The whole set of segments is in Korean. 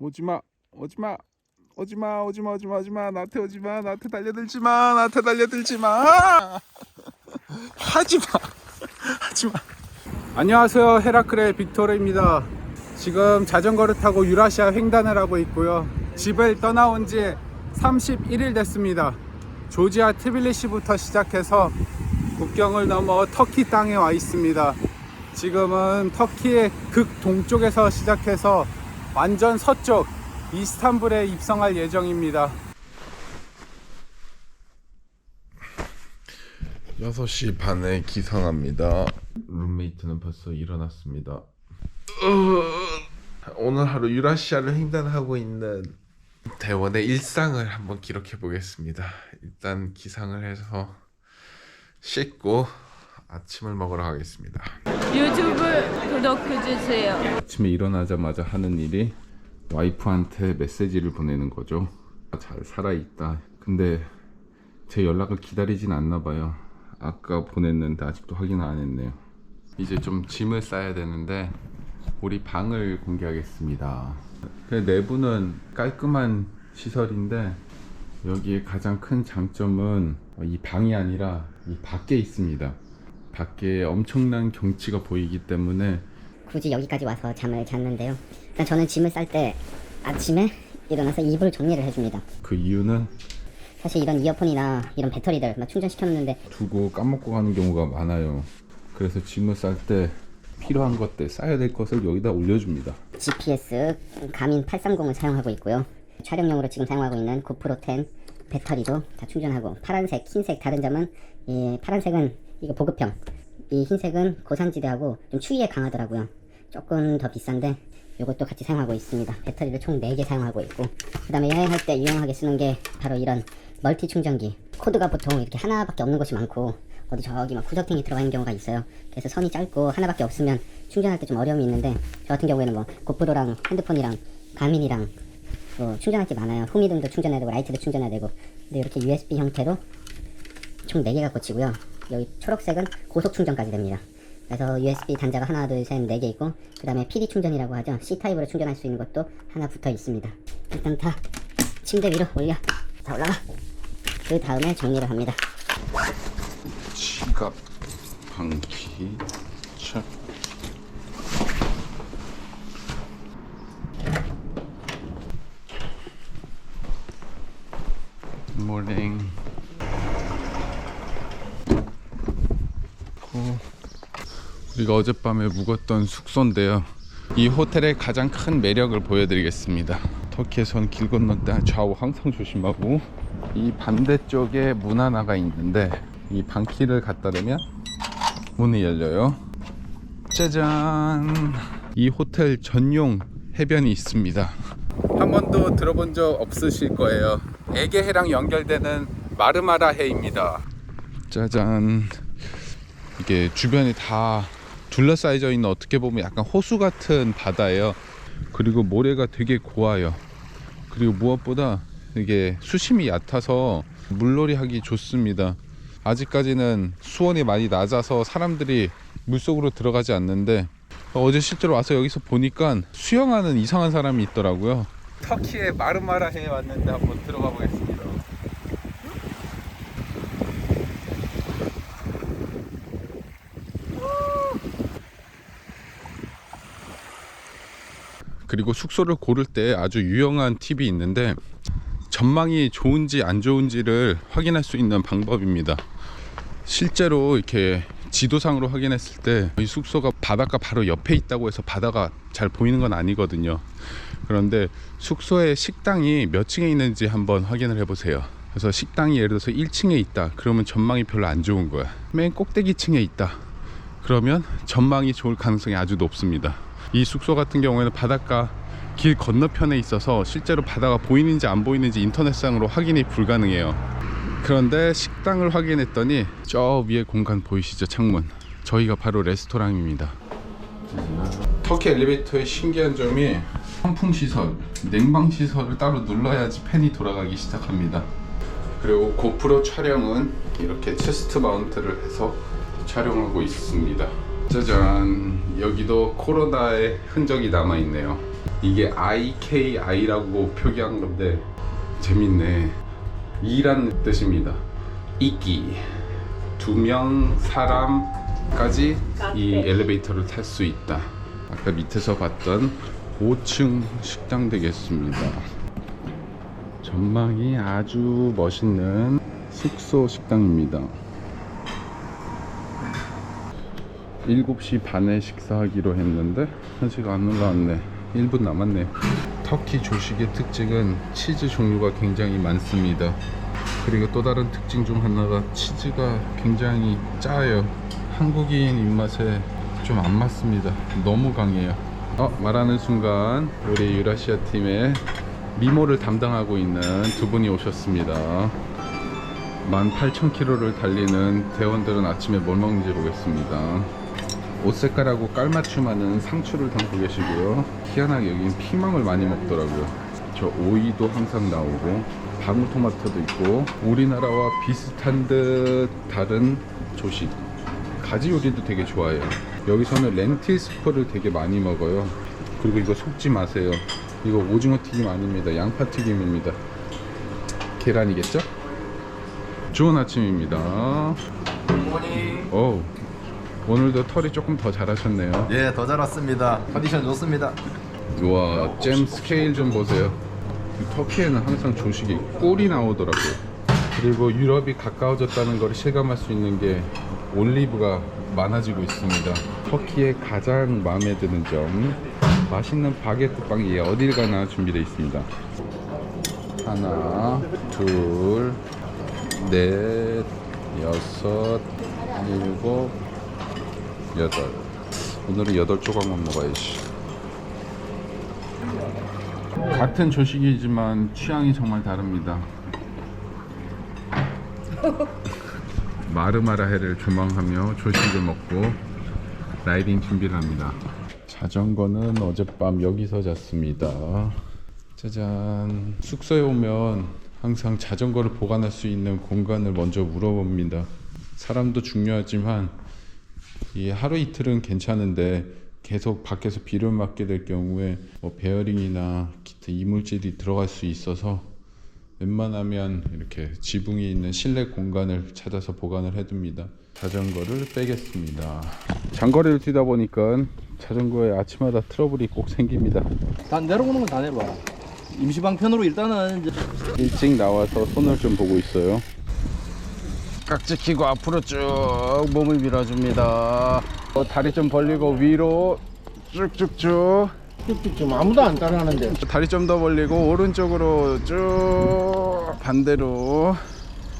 오지마 오지마 오지마 오지마 오지마 오지마. 나한테 오지마 나한테 달려들지마 나한테 달려들지마. 하지마 하지마. 안녕하세요. 헤라클의 빅토르입니다. 지금 자전거를 타고 유라시아 횡단을 하고 있고요. 집을 떠나온 지 31일 됐습니다. 조지아 트빌리시부터 시작해서 국경을 넘어 터키 땅에 와 있습니다. 지금은 터키의 극동쪽에서 시작해서 완전 서쪽 이스탄불에 입성할 예정입니다. 6시 반에 기상합니다. 룸메이트는 벌써 일어났습니다. 오늘 하루 유라시아를 횡단하고 있는 대원의 일상을 한번 기록해 보겠습니다. 일단 기상을 해서 씻고 아침을 먹으러 가겠습니다. 유튜브 구독해주세요. 아침에 일어나자마자 하는 일이 와이프한테 메시지를 보내는 거죠. 잘 살아있다. 근데 제 연락을 기다리진 않나 봐요. 아까 보냈는데 아직도 확인 안 했네요. 이제 좀 짐을 싸야 되는데 우리 방을 공개하겠습니다. 그 내부는 깔끔한 시설인데 여기에 가장 큰 장점은 이 방이 아니라 이 밖에 있습니다. 밖에 엄청난 경치가 보이기 때문에 굳이 여기까지 와서 잠을 잤는데요. 일단 저는 짐을 쌀 때 아침에 일어나서 이불 정리를 해줍니다. 그 이유는 사실 이런 이어폰이나 이런 배터리들 막 충전시켰는데 두고 까먹고 가는 경우가 많아요. 그래서 짐을 쌀 때 필요한 것들 싸야 될 것을 여기다 올려줍니다. GPS 가민 830을 사용하고 있고요. 촬영용으로 지금 사용하고 있는 고프로 10 배터리도 다 충전하고 파란색, 흰색 다른 점은 이 파란색은 이거 보급형, 이 흰색은 고산지대하고 좀 추위에 강하더라고요. 조금 더 비싼데 이것도 같이 사용하고 있습니다. 배터리를 총 4개 사용하고 있고 그 다음에 여행할 때 유용하게 쓰는 게 바로 이런 멀티 충전기 코드가 보통 이렇게 하나밖에 없는 곳이 많고 어디 저기 막 구석탱이 들어가 있는 경우가 있어요. 그래서 선이 짧고 하나밖에 없으면 충전할 때 좀 어려움이 있는데 저 같은 경우에는 뭐 고프로랑 핸드폰이랑 가민이랑 뭐 충전할 게 많아요. 후미등도 충전해야 되고 라이트도 충전해야 되고 근데 이렇게 USB 형태로 총 4개가 꽂히고요. 여기 초록색은 고속 충전까지 됩니다. 그래서 USB 단자가 하나, 둘, 셋, 네 개 있고 그 다음에 PD 충전이라고 하죠. C 타입으로 충전할 수 있는 것도 하나 붙어 있습니다. 일단 다 침대 위로 올려. 다 올라가. 그 다음에 정리를 합니다. 지갑, 방키, 차. 모닝. 어, 우리가 어젯밤에 묵었던 숙소인데요. 이 호텔의 가장 큰 매력을 보여드리겠습니다. 터키에선 길 건널 때 좌우 항상 조심하고 이 반대쪽에 문 하나가 있는데 이 방키를 갖다 대면 문이 열려요. 짜잔! 이 호텔 전용 해변이 있습니다. 한 번도 들어본 적 없으실 거예요. 에게해랑 연결되는 마르마라 해입니다. 짜잔! 이게 주변이 다 둘러싸여져 있는 어떻게 보면 약간 호수 같은 바다예요. 그리고 모래가 되게 고와요. 그리고 무엇보다 이게 수심이 얕아서 물놀이 하기 좋습니다. 아직까지는 수온이 많이 낮아서 사람들이 물속으로 들어가지 않는데 어제 실제로 와서 여기서 보니까 수영하는 이상한 사람이 있더라고요. 터키의 마르마라해에 왔는데 한번 들어가 보겠습니다. 그리고 숙소를 고를 때 아주 유용한 팁이 있는데 전망이 좋은지 안 좋은지를 확인할 수 있는 방법입니다. 실제로 이렇게 지도상으로 확인했을 때 이 숙소가 바닷가 바로 옆에 있다고 해서 바다가 잘 보이는 건 아니거든요. 그런데 숙소의 식당이 몇 층에 있는지 한번 확인을 해보세요. 그래서 식당이 예를 들어서 1층에 있다. 그러면 전망이 별로 안 좋은 거야. 맨 꼭대기 층에 있다. 그러면 전망이 좋을 가능성이 아주 높습니다. 이 숙소 같은 경우에는 바닷가 길 건너편에 있어서 실제로 바다가 보이는지 안 보이는지 인터넷상으로 확인이 불가능해요. 그런데 식당을 확인했더니 저 위에 공간 보이시죠? 창문. 저희가 바로 레스토랑입니다. 터키 엘리베이터의 신기한 점이 선풍 시설, 냉방 시설을 따로 눌러야지 팬이 돌아가기 시작합니다. 그리고 고프로 촬영은 이렇게 체스트 마운트를 해서 촬영하고 있습니다. 짜잔, 여기도 코로나의 흔적이 남아 있네요. 이게 IKI라고 표기한 건데 재밌네. 이란 뜻입니다. 이끼. 두 명 사람까지 이 엘리베이터를 탈 수 있다. 아까 밑에서 봤던 5층 식당 되겠습니다. 전망이 아주 멋있는 숙소 식당입니다. 7시 반에 식사하기로 했는데 아직 안 올라왔네. 1분 남았네. 터키 조식의 특징은 치즈 종류가 굉장히 많습니다. 그리고 또 다른 특징 중 하나가 치즈가 굉장히 짜요. 한국인 입맛에 좀 안 맞습니다. 너무 강해요. 어 말하는 순간 우리 유라시아 팀의 미모를 담당하고 있는 두 분이 오셨습니다. 18,000km를 달리는 대원들은 아침에 뭘 먹는지 보겠습니다. 옷 색깔하고 깔맞춤하는 상추를 담고 계시고요. 희한하게 여긴 피망을 많이 먹더라고요. 저 오이도 항상 나오고 방울토마토도 있고 우리나라와 비슷한 듯 다른 조식. 가지 요리도 되게 좋아해요. 여기서는 렌틸 스프를 되게 많이 먹어요. 그리고 이거 속지 마세요. 이거 오징어 튀김 아닙니다. 양파 튀김입니다. 계란이겠죠? 좋은 아침입니다. 오, 오늘도 털이 조금 더 자라셨네요. 예, 더잘 왔습니다. 컨디션 좋습니다. 우와, 잼 스케일 좀 보세요. 터키에는 항상 조식이 꿀이 나오더라고요. 그리고 유럽이 가까워졌다는 걸 실감할 수 있는 게 올리브가 많아지고 있습니다. 터키의 가장 마음에 드는 점, 맛있는 바게트 빵이 어딜 가나 준비되어 있습니다. 하나, 둘, 넷, 여섯, 일곱, 여덟. 오늘은 여덟 조각만 먹어야지. 같은 조식이지만 취향이 정말 다릅니다. 마르마라 해를 조망하며 조식을 먹고 라이딩 준비를 합니다. 자전거는 어젯밤 여기서 잤습니다. 짜잔. 숙소에 오면 항상 자전거를 보관할 수 있는 공간을 먼저 물어봅니다. 사람도 중요하지만 이 하루 이틀은 괜찮은데 계속 밖에서 비를 맞게 될 경우에 뭐 베어링이나 기타 이물질이 들어갈 수 있어서 웬만하면 이렇게 지붕이 있는 실내 공간을 찾아서 보관을 해둡니다. 자전거를 빼겠습니다. 장거리를 뛰다 보니까 자전거에 아침마다 트러블이 꼭 생깁니다. 다 내려오는 건 다 내려와. 임시방편으로 일단은 일찍 나와서 손을 좀 보고 있어요. 깍지 끼고 앞으로 쭉 몸을 밀어줍니다. 어, 다리 좀 벌리고 위로 쭉쭉쭉. 좀 아무도 안 따라하는데. 다리 좀 더 벌리고 오른쪽으로 쭉 반대로.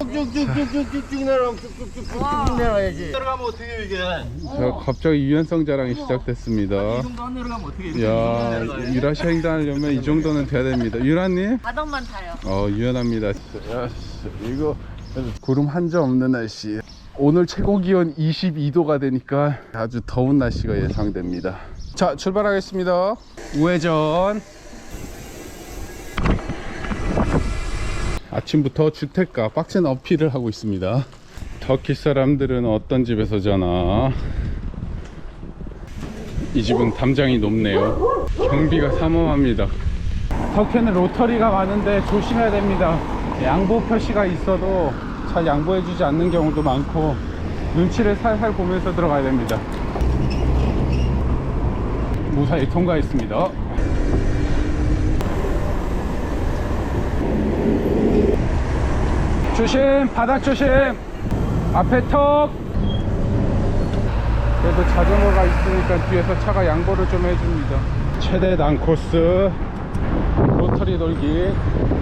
쭉쭉쭉쭉쭉쭉 내려가면 쭉쭉쭉쭉 내려가야지. 내려가면 어떻게 이게? 자, 갑자기 유연성 자랑이 시작됐습니다. 이 정도 안 내려가면 어떻게 이렇게 야? 유라시아 횡단하려면 이 정도는 돼야 됩니다. 유라님? 바닥만 타요. 어 유연합니다. 야, 이거 구름 한 점 없는 날씨. 오늘 최고 기온 22도가 되니까 아주 더운 날씨가 예상됩니다. 자 출발하겠습니다. 우회전. 아침부터 주택가 빡센 어필을 하고 있습니다. 터키 사람들은 어떤 집에서 자나? 이 집은 담장이 높네요. 경비가 삼엄합니다. 터키는 로터리가 많은데 조심해야 됩니다. 양보 표시가 있어도 잘 양보해 주지 않는 경우도 많고 눈치를 살살 보면서 들어가야 됩니다. 무사히 통과했습니다. 조심, 바닥 조심. 앞에 턱. 그래도 자전거가 있으니까 뒤에서 차가 양보를 좀 해줍니다. 최대 난코스 로터리 돌기.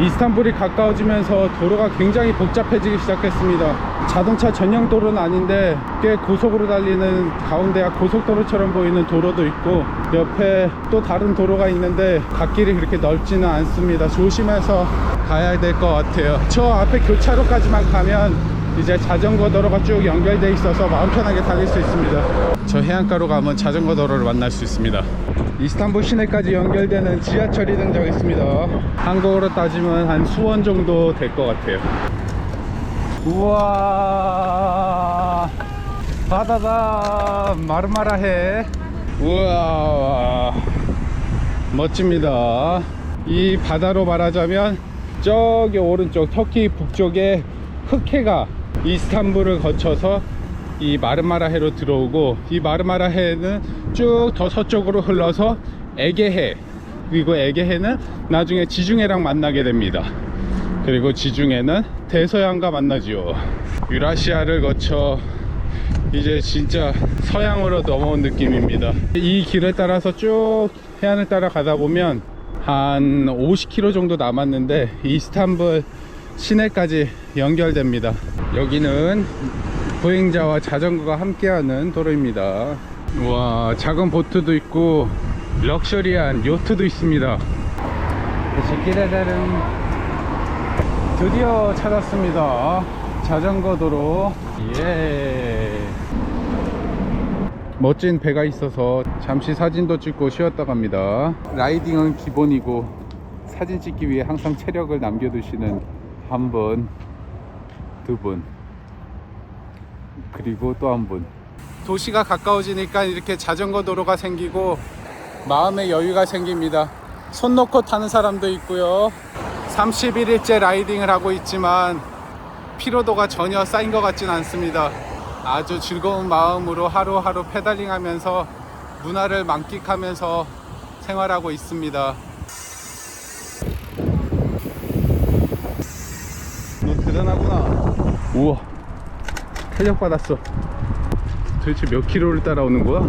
이스탄불이 가까워지면서 도로가 굉장히 복잡해지기 시작했습니다. 자동차 전용 도로는 아닌데 꽤 고속으로 달리는 가운데가 고속도로처럼 보이는 도로도 있고 옆에 또 다른 도로가 있는데 갓길이 그렇게 넓지는 않습니다. 조심해서 가야 될 것 같아요. 저 앞에 교차로까지만 가면 이제 자전거 도로가 쭉 연결돼 있어서 마음 편하게 달릴 수 있습니다. 저 해안가로 가면 자전거 도로를 만날 수 있습니다. 이스탄불 시내까지 연결되는 지하철이 등장했습니다. 한국으로 따지면 한 수원 정도 될 것 같아요. 우와 바다다 마르마라해. 우와 멋집니다. 이 바다로 말하자면 저기 오른쪽 터키 북쪽에 흑해가 이스탄불을 거쳐서 이 마르마라 해로 들어오고 이 마르마라 해는 쭉 더 서쪽으로 흘러서 에게해 그리고 에게해는 나중에 지중해랑 만나게 됩니다. 그리고 지중해는 대서양과 만나지요. 유라시아를 거쳐 이제 진짜 서양으로 넘어온 느낌입니다. 이 길을 따라서 쭉 해안을 따라 가다 보면 한 50km 정도 남았는데 이스탄불 시내까지 연결됩니다. 여기는 보행자와 자전거가 함께하는 도로입니다. 와 작은 보트도 있고 럭셔리한 요트도 있습니다. 시키레레는 드디어 찾았습니다. 자전거 도로. 예. 멋진 배가 있어서 잠시 사진도 찍고 쉬었다 갑니다. 라이딩은 기본이고 사진 찍기 위해 항상 체력을 남겨두시는 한 분, 두 분, 그리고 또한 분. 도시가 가까워지니까 이렇게 자전거 도로가 생기고 마음의 여유가 생깁니다. 손 놓고 타는 사람도 있고요. 31일째 라이딩을 하고 있지만 피로도가 전혀 쌓인 것 같진 않습니다. 아주 즐거운 마음으로 하루하루 페달링 하면서 문화를 만끽하면서 생활하고 있습니다. 너 대단하구나. 우와. 탄력 받았어. 도대체 몇 킬로를 따라오는 거야?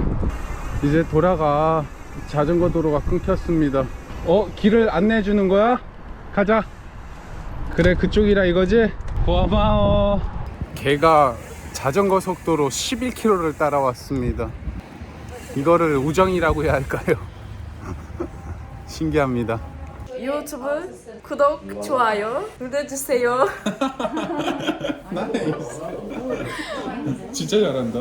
이제 돌아가. 자전거 도로가 끊겼습니다. 어? 길을 안내해 주는 거야? 가자. 그래 그쪽이라 이거지? 고마워. 걔가 자전거 속도로 11km를 따라왔습니다. 이거를 우정이라고 해야 할까요? 신기합니다. 유튜브 구독, 좋아요 눌러주세요. 진짜 잘한다.